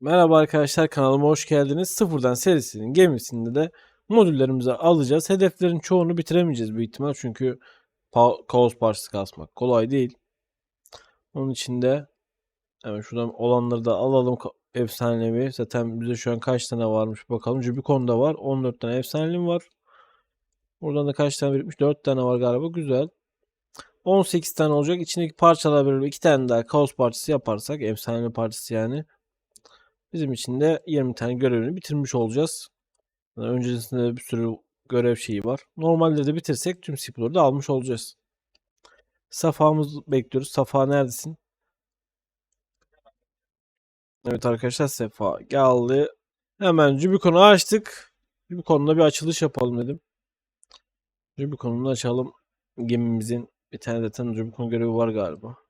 Merhaba arkadaşlar kanalıma hoş geldiniz. Sıfırdan serisinin gemisinde de modüllerimizi alacağız. Hedeflerin çoğunu bitiremeyeceğiz büyük ihtimal çünkü kaos parçası kasmak kolay değil. Onun için de hemen şuradan olanları da alalım. Efsanevi. Zaten bize şu an kaç tane varmış bakalım. Jubicon'da var. 14 tane efsanevim var. Buradan da kaç tane birikmiş? 4 tane var galiba. Güzel. 18 tane olacak. İçindeki parçalar böyle 2 tane daha kaos parçası yaparsak efsanevi parçası yani. Bizim için de 20 tane görevini bitirmiş olacağız. Yani öncesinde bir sürü görev şeyi var. Normalde de bitirsek tüm sipurları da almış olacağız. Safa'mızı bekliyoruz. Safa neredesin? Evet arkadaşlar Safa geldi. Hemen Jubicon'u açtık. Jubicon'da bir açılış yapalım dedim. Jubicon'u açalım. Gemimizin bir tane zaten Jubicon görevi var galiba.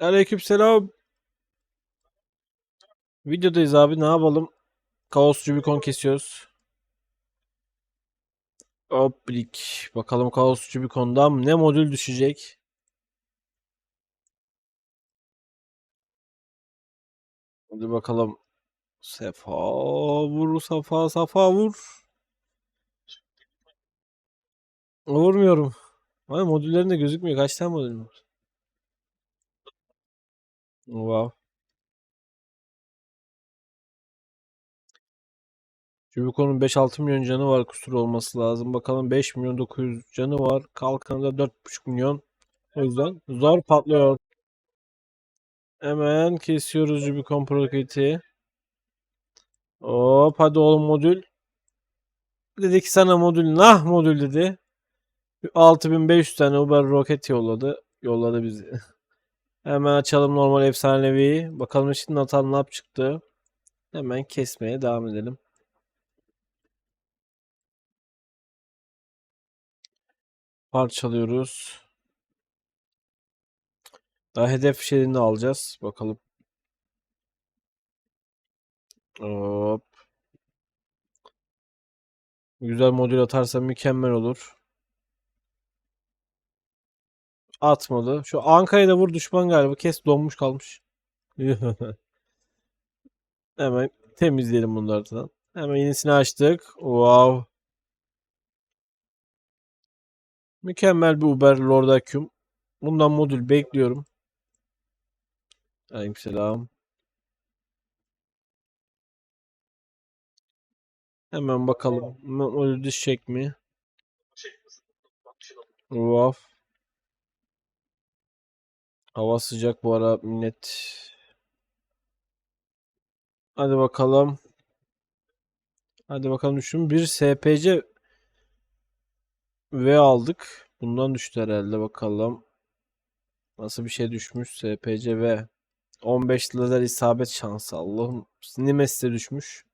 Aleykümselam. Videodayız abi ne yapalım? Kaos Jubicon kesiyoruz. Hoplik. Bakalım Kaos Jubicon'dan ne modül düşecek? Hadi bakalım. Sefa vur, Safa, Safa vur. Vurmuyorum. Ay modüllerinde gözükmüyor. Kaç tane modül var? Wow. Jubico'nun 5-6 milyon canı var kusur olması lazım. Bakalım 5 milyon 900 canı var. Kalkanı da 4,5 milyon. O yüzden zor patlıyor. Hemen kesiyoruz Jubicon Proket'i. Hop hadi oğlum modül. Dedi ki sana modül nah modül dedi. 6500 tane Uber roket yolladı. Yolladı bizi. Hemen açalım normal efsanevi. Bakalım şimdi Nathan ne çıktı. Hemen kesmeye devam edelim. Parçalıyoruz. Daha hedef şeyini alacağız. Bakalım. Hop. Güzel modül atarsa mükemmel olur. Atmadı. Şu Ankara'ya da vur düşman galiba. Kes donmuş kalmış. Hemen temizleyelim bunlardan. Hemen yenisini açtık. Wow. Mükemmel bir Uber Lord Aküm. Bundan modül bekliyorum. Aleykümselam. Hemen bakalım. Modül düşecek mi? Wow. Hava sıcak bu ara millet. Hadi bakalım. Hadi bakalım düşün. Bir SPC V aldık. Bundan düştü herhalde bakalım. Nasıl bir şey düşmüş SPC V. 15 lazer isabet şansı. Allah'ım. Nimes'te düşmüş.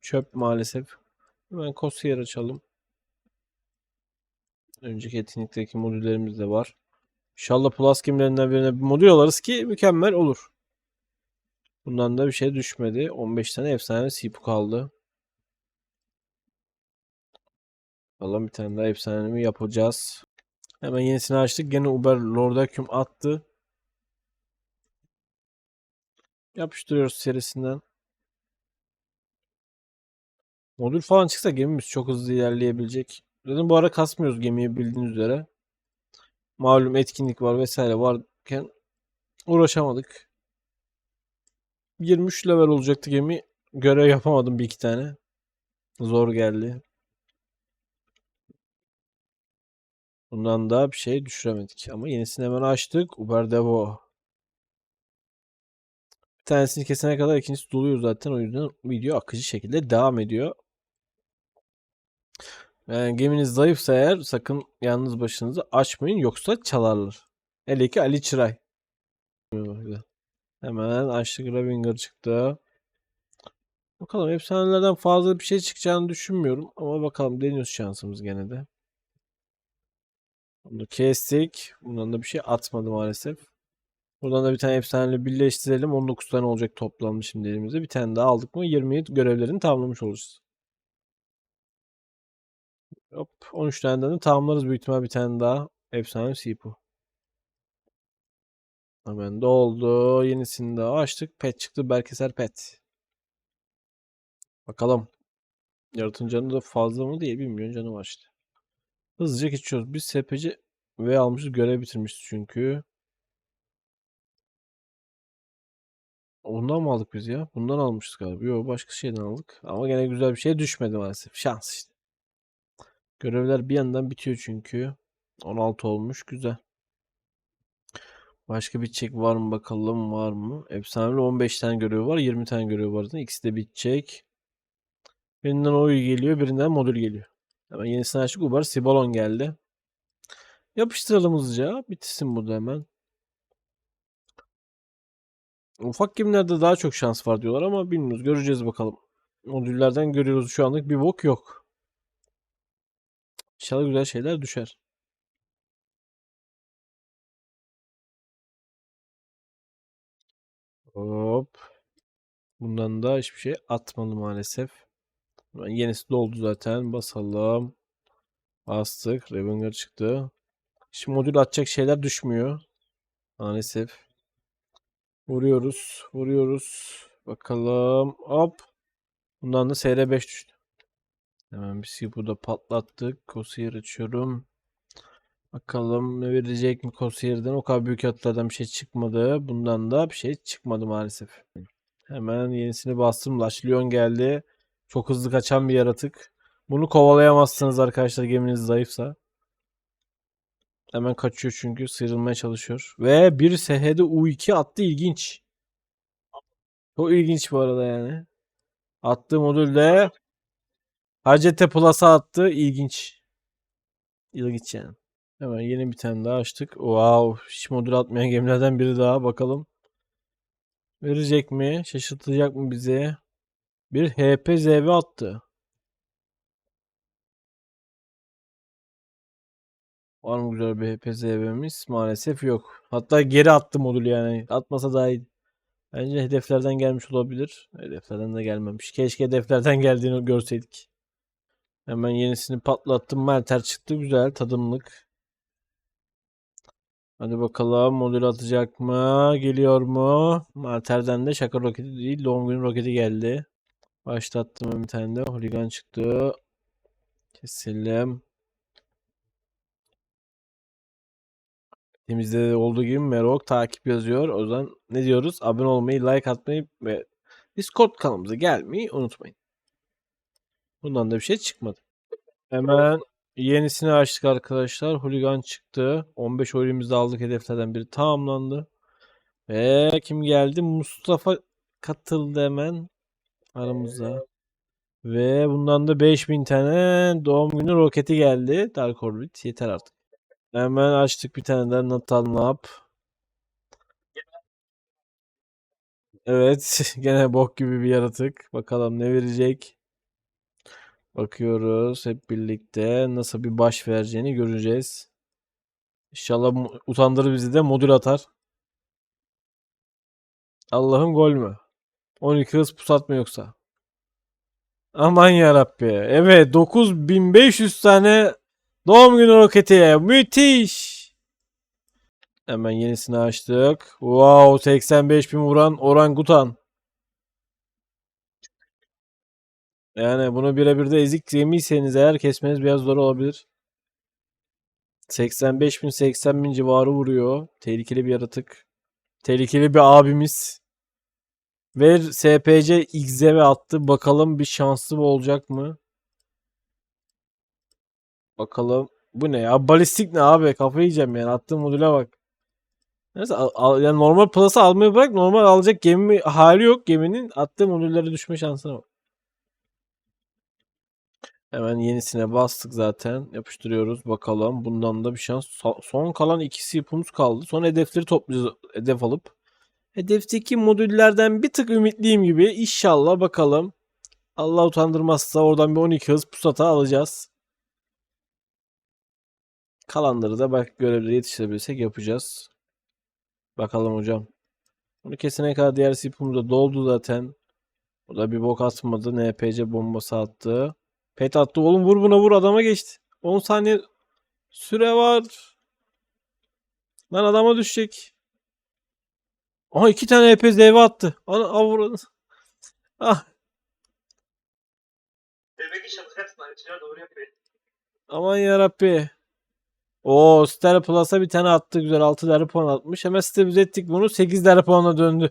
Çöp maalesef. Hemen Kosiyer açalım. Önceki etkinlikteki modüllerimiz de var. İnşallah Plus gemilerinden birine bir modül alırız ki mükemmel olur. Bundan da bir şey düşmedi. 15 tane efsane sipu kaldı. Valla bir tane daha efsanemi yapacağız. Hemen yenisini açtık. Gene Uber Lordaküm attı. Yapıştırıyoruz serisinden. Modül falan çıksa gemimiz çok hızlı ilerleyebilecek. Zaten bu ara kasmıyoruz gemiyi bildiğiniz üzere. Malum etkinlik var vesaire varken uğraşamadık. 23 level olacaktı gemi. Görev yapamadım bir iki tane. Zor geldi. Bundan da bir şey düşüremedik. Ama yenisini hemen açtık. Uber Devo. Bir tanesini kesene kadar ikincisi doluyor zaten. O yüzden video akıcı şekilde devam ediyor. Yani geminiz zayıfsa eğer sakın yalnız başınızı açmayın yoksa çalarlar. Hele ki Ali Çıray. Hemen açtık Ravinger çıktı. Bakalım efsanelerden fazla bir şey çıkacağını düşünmüyorum. Ama bakalım deniyoruz şansımız gene de. Bunu kestik. Bundan da bir şey atmadı maalesef. Buradan da bir tane efsaneyle birleştirelim. 19 tane olacak toplamda şimdi elimizde. Bir tane daha aldık mı 20 görevlerini tamamlamış oluruz. Hop 13 tane tamamlarız büyük ihtimal bir tane daha. Efsane Sipu. Hemen doldu. Yenisini de açtık. Pet çıktı. Berkeser pet. Bakalım. Yaratın canı da fazla mı değil. Bilmiyorum canı var işte. Hızlıca geçiyoruz. Biz SPC ve almışız. Görev bitirmişiz çünkü. Ondan mı aldık biz ya? Bundan almıştık galiba. Yok başka şeyden aldık. Ama gene güzel bir şey düşmedi maalesef. Şans işte. Görevler bir yandan bitiyor çünkü. 16 olmuş. Güzel. Başka bitecek var mı bakalım var mı? Efsanevi 15 tane görev var. 20 tane görev var. İkisi de bitecek. Birinden oy geliyor. Birinden modül geliyor. Hemen yenisini açtık. Ubar Sibalon geldi. Yapıştıralım hızlıca. Bitsin bu da hemen. Ufak gemilerde daha çok şans var diyorlar ama bilmiyoruz. Göreceğiz bakalım. Modüllerden görüyoruz şu anlık bir bok yok. İnşallah güzel şeyler düşer. Hop. Bundan da hiçbir şey atmadı maalesef. Yenisi doldu zaten. Basalım. Bastık. Revenger çıktı. Şimdi modül atacak şeyler düşmüyor. Maalesef. Vuruyoruz. Vuruyoruz. Bakalım. Hop. Bundan da SR5 düştü. Hemen bir burada patlattık. Kosiyer açıyorum. Bakalım ne verecek mi Kosiyer'den? O kadar büyük hatlardan bir şey çıkmadı. Bundan da bir şey çıkmadı maalesef. Hemen yenisini bastım. Lashlyon geldi. Çok hızlı kaçan bir yaratık. Bunu kovalayamazsınız arkadaşlar geminiz zayıfsa. Hemen kaçıyor çünkü sıyrılmaya çalışıyor. Ve bir SH'de U2 attı ilginç. Çok ilginç bu arada yani. Attığı modülde Hacete Plus'a attı ilginç. İlginç yani. Hemen yeni bir tane daha açtık. Wow. Hiç modül atmayan gemilerden biri daha. Bakalım. Verecek mi? Şaşırtacak mı bize? Bir HPZV attı. Var mı güzel bir HPZV'miz? Maalesef yok. Hatta geri attı modül yani. Atmasa daha iyi. Bence hedeflerden gelmiş olabilir. Hedeflerden de gelmemiş. Keşke hedeflerden geldiğini görseydik. Hemen yenisini patlattım. Melter çıktı. Güzel. Tadımlık. Hadi bakalım modül atacak mı? Geliyor mu? Melter'den de şaka roketi değil. Doğum günü roketi geldi. Başlattım bir tane de. Holigan çıktı. Keselim. Temizde de olduğu gibi Merok takip yazıyor. O zaman ne diyoruz? Abone olmayı, like atmayı ve Discord kanalımıza gelmeyi unutmayın. Bundan da bir şey çıkmadı. Hemen yenisini açtık arkadaşlar. Hooligan çıktı. 15 oyunumuzu aldık. Hedeflerden biri tamamlandı. Ve kim geldi? Mustafa katıldı hemen aramıza. Ve bundan da 5000 tane doğum günü roketi geldi. Dark Orbit. Yeter artık. Hemen açtık bir tane daha Natal Nap. Evet. Gene bok gibi bir yaratık. Bakalım ne verecek. Bakıyoruz hep birlikte. Nasıl bir baş vereceğini göreceğiz. İnşallah utandırır bizi de modül atar. Allah'ım gol mü? 12 hız pusat mı yoksa? Aman yarabbi. Evet 9500 tane doğum günü roketi. Müthiş. Hemen yenisini açtık. Wow 85 bin vuran orangutan. Yani bunu birebir de ezik yemiyseniz eğer kesmeniz biraz zor olabilir. 85 bin 80 bin civarı vuruyor. Tehlikeli bir yaratık. Tehlikeli bir abimiz. Ve SPC XZV attı. Bakalım bir şanslı olacak mı? Bakalım. Bu ne ya? Balistik ne abi? Kafayı yiyeceğim yani. Attığım modüle bak. Neyse al, al- yani normal plus'ı almayı bırak. Normal alacak gemi hali yok geminin. Attığı modüllere düşme şansına bak. Hemen yenisine bastık zaten. Yapıştırıyoruz. Bakalım. Bundan da bir şans. So- Son kalan ikisi yapımız kaldı. Son hedefleri toplayacağız. Hedef alıp. Hedefteki modüllerden bir tık ümitliyim gibi. İnşallah bakalım. Allah utandırmazsa oradan bir 12 hız pusata alacağız. Kalanları da bak görevleri yetiştirebilirsek yapacağız. Bakalım hocam. Bunu kesene kadar diğer sipumuz da doldu zaten. O da bir bok atmadı. NPC bombası attı. Pet attı. Oğlum vur buna vur adama geçti. 10 saniye süre var. Lan adama düşecek. Aha iki tane EPZ eve attı. Ana avradını. Ah Bebek doğru yapıyor. aman yarabbi. Oo Star Plus'a bir tane attı güzel 6 değerli puan atmış. Hemen stabilize ettik bunu 8 değerli puana döndü.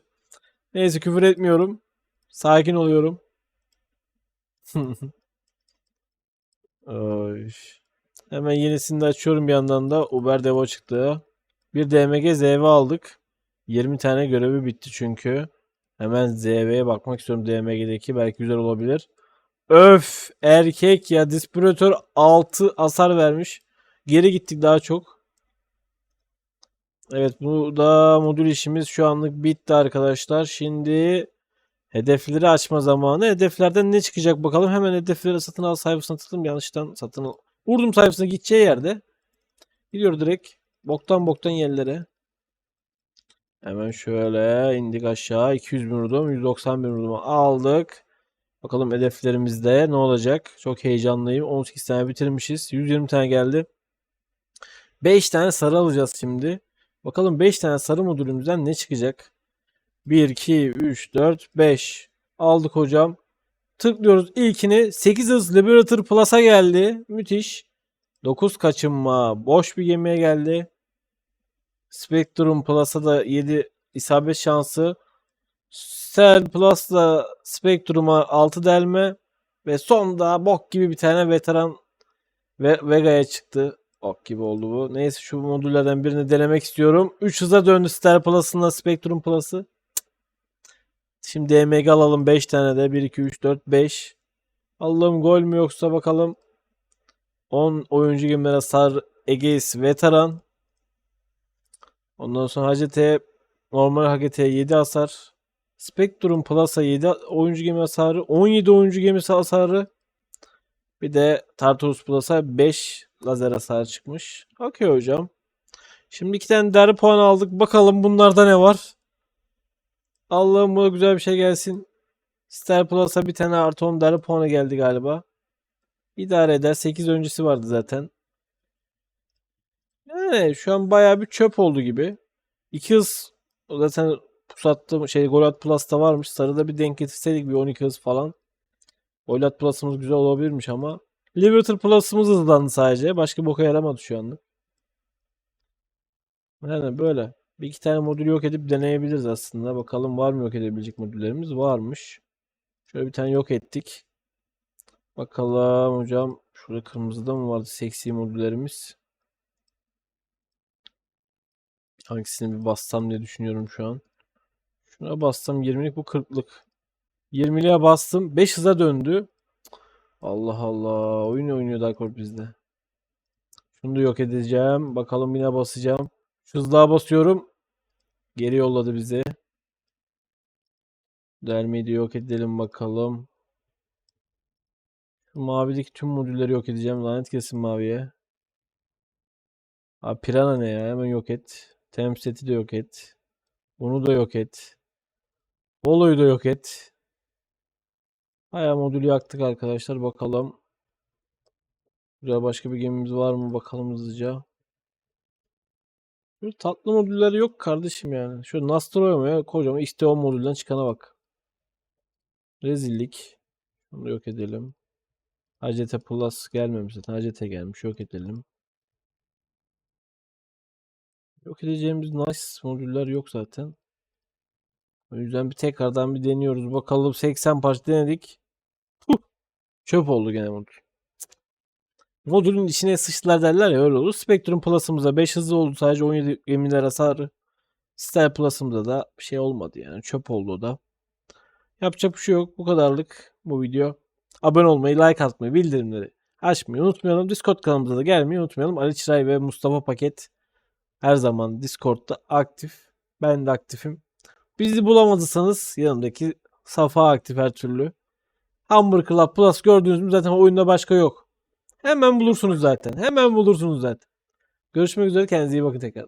Neyse küfür etmiyorum. Sakin oluyorum. Oy. Hemen yenisini de açıyorum bir yandan da Uber Devo çıktı. Bir DMG ZV aldık. 20 tane görevi bitti çünkü. Hemen ZV'ye bakmak istiyorum DMG'deki belki güzel olabilir. Öf erkek ya Dispiratör 6 hasar vermiş. Geri gittik daha çok. Evet bu da modül işimiz şu anlık bitti arkadaşlar. Şimdi hedefleri açma zamanı. Hedeflerden ne çıkacak bakalım. Hemen hedefleri satın al sayfasına tıkladım. Yanlıştan satın al. Vurdum sayfasına gideceği yerde. Gidiyor direkt. Boktan boktan yerlere. Hemen şöyle indik aşağı. 200 bin vurdum. 190 bin vurdum. Aldık. Bakalım hedeflerimizde ne olacak? Çok heyecanlıyım. 18 tane bitirmişiz. 120 tane geldi. 5 tane sarı alacağız şimdi. Bakalım 5 tane sarı modülümüzden ne çıkacak? 1, 2, 3, 4, 5. Aldık hocam. Tıklıyoruz ilkini. 8 hız Liberator Plus'a geldi. Müthiş. 9 kaçınma. Boş bir gemiye geldi. Spectrum Plus'a da 7 isabet şansı. Cell Plus'la Spectrum'a 6 delme. Ve sonda bok gibi bir tane veteran ve Vega'ya çıktı. Ok gibi oldu bu. Neyse şu modüllerden birini denemek istiyorum. 3 hıza döndü Star Plus'ınla Spectrum Plus'ı. Şimdi DMG alalım 5 tane de. 1, 2, 3, 4, 5. Allah'ım gol mü yoksa bakalım. 10 oyuncu gemilere sar Egeis veteran. Ondan sonra HCT normal HGT 7 hasar. Spectrum Plus'a 7 oyuncu gemi hasarı. 17 oyuncu gemisi hasarı. Bir de Tartarus Plus'a 5 lazer hasarı çıkmış. Okey hocam. Şimdi iki tane deri puan aldık. Bakalım bunlarda ne var. Allah'ım buna güzel bir şey gelsin. Star Plus'a bir tane artı 10 deri puanı geldi galiba. İdare eder. 8 öncesi vardı zaten. Yani şu an bayağı bir çöp oldu gibi. 2 hız zaten pusattım şey Golat Plus'ta varmış. Sarıda bir denk getirseydik bir 12 hız falan. Golat Plus'ımız güzel olabilirmiş ama. Liberator Plus'ımız hızlandı sadece. Başka boka yaramadı şu anlık. Yani böyle. Bir iki tane modül yok edip deneyebiliriz aslında. Bakalım var mı yok edebilecek modüllerimiz? Varmış. Şöyle bir tane yok ettik. Bakalım hocam. Şurada kırmızıda mı vardı seksi modüllerimiz? Hangisini bir bassam diye düşünüyorum şu an. Şuna bastım 20'lik bu 40'lık. 20'liğe bastım. 5 hıza döndü. Allah Allah. Oyun oynuyor Dark Horse bizde. Şunu da yok edeceğim. Bakalım yine basacağım. Şu hızlığa basıyorum. Geri yolladı bizi. Dermeyi de yok edelim bakalım. Şu mavideki tüm modülleri yok edeceğim. Lanet kesin maviye. Abi Pirana ne ya? Hemen yok et. Temseti de yok et. Bunu da yok et. Volo'yu da yok et. Aya modülü yaktık arkadaşlar. Bakalım. Buraya başka bir gemimiz var mı? Bakalım hızlıca. Böyle tatlı modüller yok kardeşim yani. Şu Nastro'ya mı ya? Kocaman XT10 modülden çıkana bak. Rezillik. Bunu yok edelim. HCT Plus gelmemiş zaten. HCT gelmiş. Yok edelim. Yok edeceğimiz nice modüller yok zaten. O yüzden bir tekrardan bir deniyoruz. Bakalım 80 parça denedik. Puh, çöp oldu gene modül. Modülün içine sıçtılar derler ya öyle olur. Spectrum Plus'ımıza 5 hızlı oldu sadece 17 gemiler hasarı. Star Plus'ımıza da şey olmadı yani çöp oldu o da. Yapacak bir şey yok. Bu kadarlık bu video. Abone olmayı, like atmayı, bildirimleri açmayı unutmayalım. Discord kanalımıza da gelmeyi unutmayalım. Ali Çıray ve Mustafa Paket her zaman Discord'da aktif. Ben de aktifim. Bizi bulamadıysanız yanımdaki Safa aktif her türlü. Hamburger Club Plus gördüğünüz mü zaten oyunda başka yok. Hemen bulursunuz zaten. Hemen bulursunuz zaten. Görüşmek üzere. Kendinize iyi bakın tekrar.